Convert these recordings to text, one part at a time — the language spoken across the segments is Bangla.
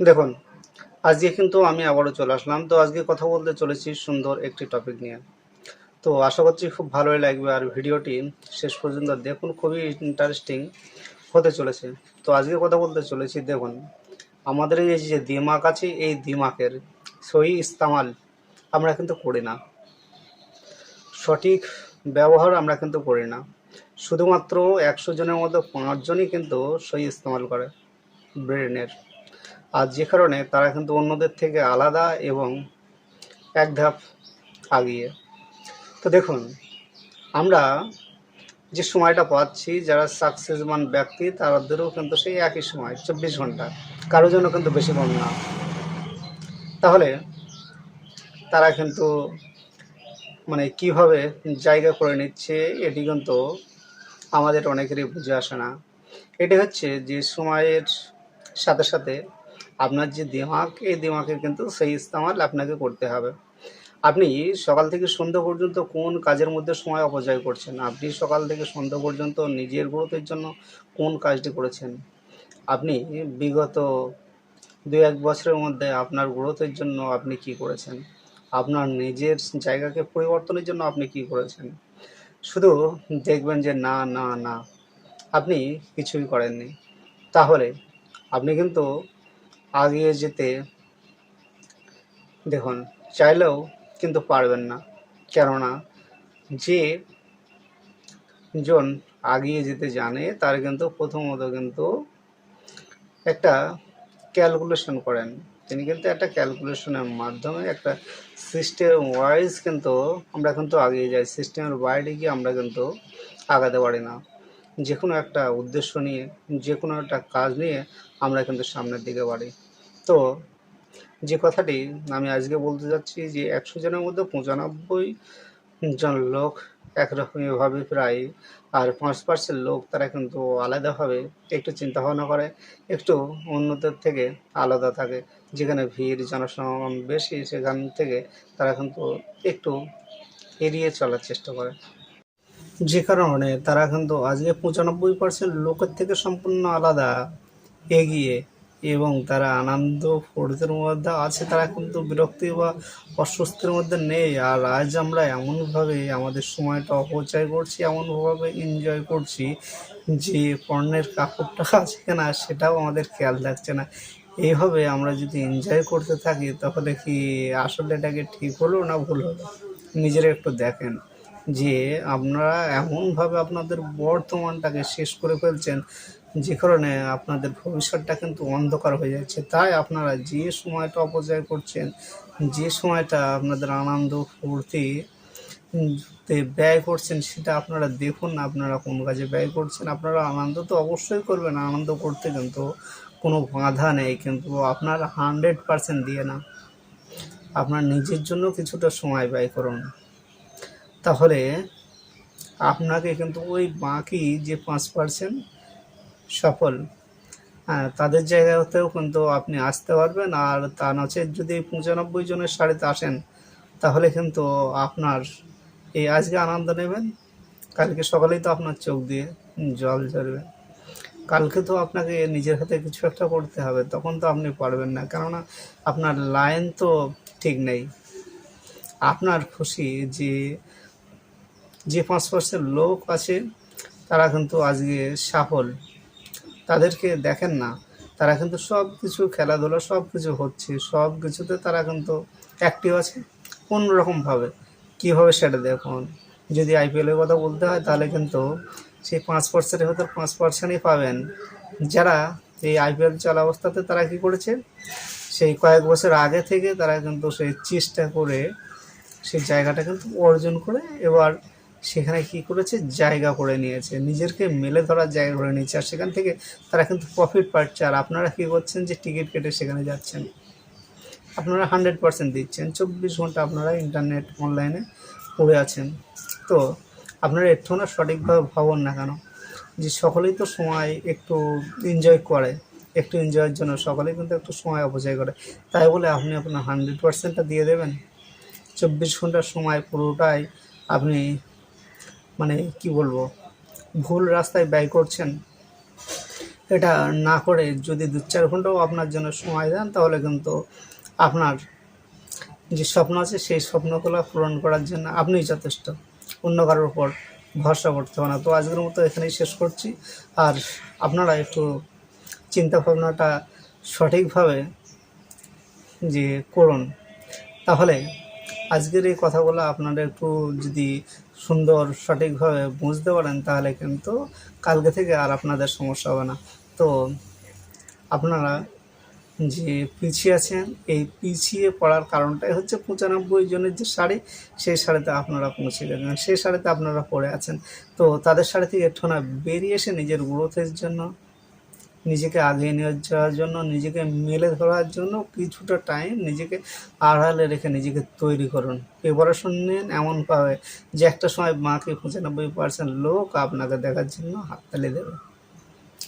দেখুন, আজকে কিন্তু আমি আবারও চলে আসলাম। তো আজকে কথা বলতে চলেছি সুন্দর একটি টপিক নিয়ে। তো আশা করছি খুব ভালোই লাগবে আর ভিডিওটি শেষ পর্যন্ত দেখুন, খুবই ইন্টারেস্টিং হতে চলেছে। তো আজকে কথা বলতে চলেছি, দেখুন, আমাদের এই যে দিমাক আছে, এই দিমাকের সহি ইস্তামাল আমরা কিন্তু করি না। সঠিক ব্যবহার আমরা কিন্তু করি না। শুধুমাত্র একশো জনের মধ্যে পাঁচজনই কিন্তু সহি ইস্তেমাল করে ব্রেনের। আর যে কারণে তারা কিন্তু অন্যদের থেকে আলাদা এবং এক ধাপ আগিয়ে। তো দেখুন, আমরা যে সময়টা পাচ্ছি, যারা সাকসেসমান ব্যক্তি, তাদেরও কিন্তু সেই একই সময়, চব্বিশ ঘণ্টা, কারও জন্য কিন্তু বেশি কম না। তাহলে তারা কিন্তু মানে কীভাবে জায়গা করে নিচ্ছে, এটি কিন্তু আমাদের অনেকেরই বুঝে আসে না। এটি হচ্ছে যে সময়ের সাথে সাথে আপনার যে দিমাগ এই দিমাগের কিন্তু সেই ইস্তেমাল আপনাকে করতে হবে। আপনি সকাল থেকে সন্ধ্যা পর্যন্ত কোন কাজের মধ্যে সময় অপচয় করছেন? আপনি সকাল থেকে সন্ধ্যা পর্যন্ত নিজের গ্রোথের জন্য কোন কাজটি করেছেন? আপনি বিগত দু এক বছরের মধ্যে আপনার গ্রোথের জন্য আপনি কি করেছেন? আপনার নিজের জায়গাকে পরিবর্তনের জন্য আপনি কি করেছেন? শুধু দেখবেন যে না না না, আপনি কিছুই করেননি। তাহলে আপনি কিন্তু আগিয়ে যেতে। দেখুন, চাইলেও কিন্তু পারবেন না। কেননা, যে জন আগিয়ে যেতে জানে, তার কিন্তু প্রথমত কিন্তু একটা ক্যালকুলেশন করেন। তিনি কিন্তু একটা ক্যালকুলেশনের মাধ্যমে একটা সিস্টেম ওয়াইজ কিন্তু আমরা কিন্তু আগিয়ে যাই। সিস্টেমের বাইরে গিয়ে আমরা কিন্তু আগাতে পারি না। যে কোনো একটা উদ্দেশ্য নিয়ে যে কোনো একটা কাজ নিয়ে আমরা কিন্তু সামনের দিকে বাড়ি। তো যে কথাটি আমি আজকে বলতে যাচ্ছি যে একশো জনের মধ্যে পঁচানব্বই জন লোক একরকমভাবে প্রায়, আর পাঁচ পার্সেন্ট লোক তারা কিন্তু আলাদাভাবে একটু চিন্তা ভাবনা করে, একটু অন্যদের থেকে আলাদা থাকে। যেখানে ভিড় জনসমাগম বেশি, সেখান থেকে তারা কিন্তু একটু এড়িয়ে চলার চেষ্টা করে। যে কারণে তারা কিন্তু আজকে পঁচানব্বই পার্সেন্ট লোকের থেকে সম্পূর্ণ আলাদা, এগিয়ে এবং তারা আনন্দ, ফুর্তির মধ্যে আছে, তারা কিন্তু বিরক্তি বা অস্বস্তির মধ্যে নেই। আর আজ আমরা এমনভাবে আমাদের সময়টা অপচয় করছি, এমনভাবে এনজয় করছি যে পণ্যের কাপড়টা আছে কিনা সেটাও আমাদের খেয়াল থাকছে না। এইভাবে আমরা যদি এনজয় করতে থাকি, তাহলে কি আসলে এটাকে ঠিক হলো না ভুল হলো? নিজেরা একটু দেখেন। যে আপনারা এমনভাবে আপনাদের বর্তমানটাকে শেষ করে ফেলছেন, যে কারণে আপনাদের ভবিষ্যৎটা কিন্তু অন্ধকার হয়ে যাচ্ছে। তাই আপনারা যে সময়টা অপচয় করছেন, যে সময়টা আপনাদের আনন্দ, ফুর্তি ব্যয় করছেন, সেটা আপনারা দেখুন আপনারা কোন কাজে ব্যয় করছেন। আপনারা আনন্দ তো অবশ্যই করবেন, আনন্দ করতে কিন্তু কোনো বাধা নেই, কিন্তু আপনার হান্ড্রেড পার্সেন্ট দিয়ে না। আপনার নিজের জন্য কিছুটা সময় ব্যয় করুন। তাহলে আপনাকে কিন্তু ওই বাকি যে পাঁচ পার্সেন্ট সফল হ্যাঁ তাদের জায়গাতেও কিন্তু আপনি আসতে পারবেন। আর তা নচেত যদি পঁচানব্বই জনের সারিতে আসেন, তাহলে কিন্তু আপনার এই আজকে আনন্দ নেবেন, কালকে সকালেই তো আপনার চোখ দিয়ে জল ঝরবে। কালকে তো আপনাকে নিজের হাতে কিছু একটা করতে হবে, তখন তো আপনি পারবেন না। কেননা আপনার লাইন তো ঠিক নেই। আপনার খুশি যে যে পাঁচ পার্সেন্ট লোক আছে, তারা কিন্তু আজকে সফল। তাদেরকে দেখেন না, তারা কিন্তু সব কিছু খেলাধুলা সব কিছু হচ্ছে সব কিছুতে তারা কিন্তু অ্যাক্টিভ আছে। অন্যরকমভাবে, কীভাবে সেটা দেখুন? যদি আইপিএলের কথা বলতে হয়, তাহলে কিন্তু সেই পাঁচ পার্সেন্টের হয়তো পাঁচ পার্সেন্টই পাবেন। যারা এই আইপিএল চলা অবস্থাতে তারা কি করেছে? সেই কয়েক বছর আগে থেকে তারা কিন্তু সেই চেষ্টা করে, সেই জায়গাটা কিন্তু অর্জন করে, এবার সেখানে কি করেছে? জায়গা করে নিয়েছে। নিজেরকে মেলে ধরার জায়গা করে নিয়েছে। আর সেখান থেকে তারা কিন্তু প্রফিট পাচ্ছে। আর আপনারা কী করছেন যে টিকিট কেটে সেখানে যাচ্ছেন? আপনারা হান্ড্রেড পার্সেন্ট দিচ্ছেন। চব্বিশ ঘণ্টা আপনারা ইন্টারনেট অনলাইনে পড়ে আছেন। তো আপনারা একটু না সঠিকভাবে ভাবুন না কেন? যে সকলেই তো সময় একটু এনজয় করে। একটু এনজয়ের জন্য সকলেই কিন্তু একটু সময় অপচয় করে। তাই বলে আপনি আপনার হান্ড্রেড পার্সেন্টটা দিয়ে দেবেন? চব্বিশ ঘণ্টার সময় পুরোটাই আপনি মানে কি বলব, ভুল রাস্তায় ব্যয় করছেন, এটা না করে যদি দু চার ঘন্টাও আপনার জন্য সময় দেন, তাহলে কিন্তু আপনার যে স্বপ্ন আছে, সেই স্বপ্নগুলো পূরণ করার জন্য আপনিই যথেষ্ট। অন্য কারোর উপর ভরসা করতে হবে না। তো আজকের মতো এখানেই শেষ করছি। আর আপনারা একটু চিন্তা ভাবনাটা সঠিকভাবে যে করুন। তাহলে আজকের এই কথাগুলো আপনারা একটু যদি সুন্দর, সঠিকভাবে বুঝতে পারেন, তাহলে কিন্তু কালকে থেকে আর আপনাদের সমস্যা হবে না। তো আপনারা যে পিছিয়ে আছেন, এই পিছিয়ে পড়ার কারণটাই হচ্ছে পঁচানব্বই জনের যে শাড়ি, সেই শাড়িতে আপনারা পৌঁছে গেছেন সেই শাড়িতে আপনারা পড়ে আছেন। তো তাদের শাড়ি থেকে একটু না বেরিয়ে এসে নিজের গ্রোথের জন্য নিজেকে আগিয়ে নিয়ে যাওয়ার জন্য নিজেকে মেলে ধরার জন্য কিছুটা টাইম নিজেকে আড়ালে রেখে নিজেকে তৈরি করুন। প্রিপারেশন নিন এমনভাবে যে একটা সময় বাকি পঁচানব্বই পার্সেন্ট লোক আপনাকে দেখার জন্য হাততালি দেবে।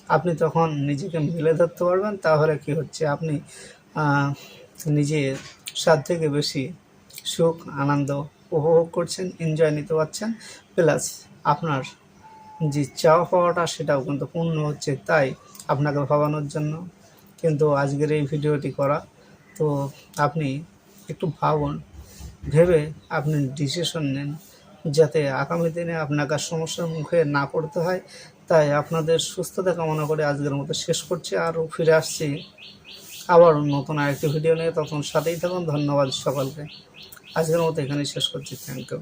আপনি তখন নিজেকে মেলে ধরতে পারবেন তাহলে কি হচ্ছে? আপনি আহ, নিজে সাত থেকে বেশি সুখ আনন্দ উপভোগ করছেন এনজয় নিতে পারছেন প্লাস আপনার যে চাওয়া পাওয়াটা সেটাও কিন্তু পূর্ণ হচ্ছে। তাই আপনাকে ভাবানোর জন্য। কিন্তু আজকের এই ভিডিওটি করা, তো আপনি একটু ভাবুন, ভেবে আপনি ডিসিশন নেন যাতে আগামী দিনে আপনাকে আর সমস্যার মুখে না পড়তে হয়। তাই আপনাদের সুস্থতা কামনা করে আজকের মতো শেষ করছি আরও ফিরে আসছি আবার নতুন আরেকটি ভিডিও নিয়ে। তখন সাথেই থাকুন, ধন্যবাদ সকলকে। আজকের মতো এখানেই শেষ করছি। Thank you